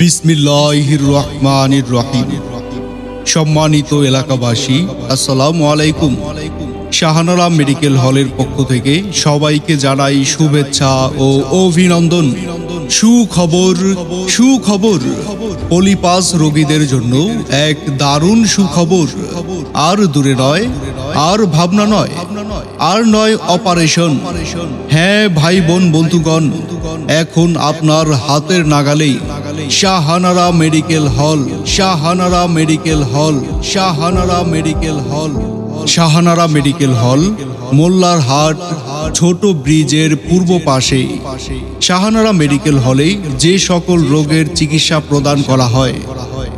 বিসমিল্লাহির রহমানির রহিম। সম্মানিত এলাকাবাসী, আসসালামু আলাইকুম। শাহানারা মেডিকেল হলের পক্ষ থেকে সবাইকে জানাই শুভেচ্ছা ও অভিনন্দন। সুখবর সুখবর। পলিপাস রোগীদের জন্য এক দারুণ সুখবর। আর দূরে নয়, আর ভাবনা নয়, আর নয় অপারেশন। হ্যাঁ ভাই বোন, বন্ধুগণ, এখন আপনার হাতের নাগালেই Shahanara medical hall. Shahanara medical hall. Shahanara medical hall. Shahanara medical hall, মোল্লার হাট, ছোট ব্রিজের পূর্ব পাশে। শাহানারা মেডিকেল হলে যে সকল রোগের চিকিৎসা প্রদান করা হয়,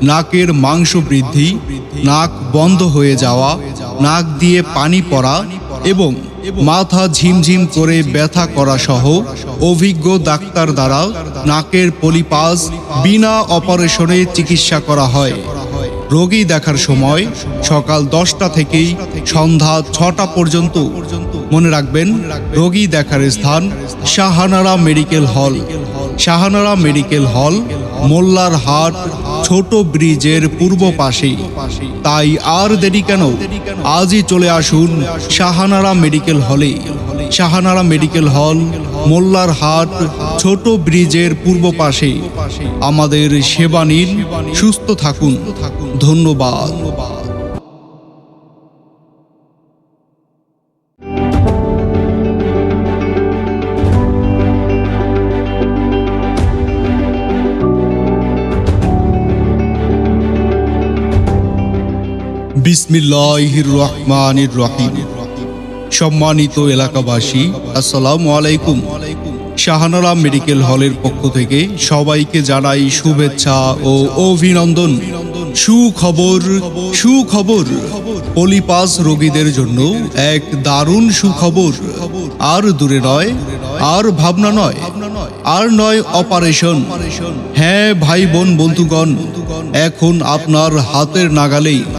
নাকের মাংস বৃদ্ধি, নাক বন্ধ হয়ে যাওয়া, নাক দিয়ে পানি পড়া এবং মাথা ঝিমঝিম করে ব্যথা করা সহ অভিজ্ঞ ডাক্তার দ্বারা নাকের পলিপাস বিনা অপারেশনে চিকিৎসা করা হয়। রোগী দেখার সময় সকাল দশটা থেকেই সন্ধ্যা ছটা পর্যন্ত। মনে রাখবেন, রোগী দেখার স্থান Shahanara medical hall. Shahanara medical hall মোল্লার হাট ছোট ব্রিজের পূর্ব পাশেই। তাই আর দেরি কেন? আজই চলে আসুন শাহানারা মেডিকেল হলে। শাহানারা মেডিকেল হল, মোল্লার হাট, ছোট ব্রিজের পূর্ব পাশে আমাদের সেবা নিন, সুস্থ থাকুন। ধন্যবাদ। বিসমিল্লাহির রহমানির রহিম। সম্মানিত এলাকাবাসী, আসসালামু আলাইকুম। শাহানারা মেডিকেল হলের পক্ষ থেকে সবাইকে জানাই শুভেচ্ছা ও অভিনন্দন। সুখবর সুখবর। পলিপাস রোগীদের জন্য এক দারুণ সুখবর। আর দূরে নয়, আর ভাবনা নয়, আর নয় অপারেশন। হ্যাঁ ভাই বোন, বন্ধুগণ, এখন আপনার হাতের নাগালেই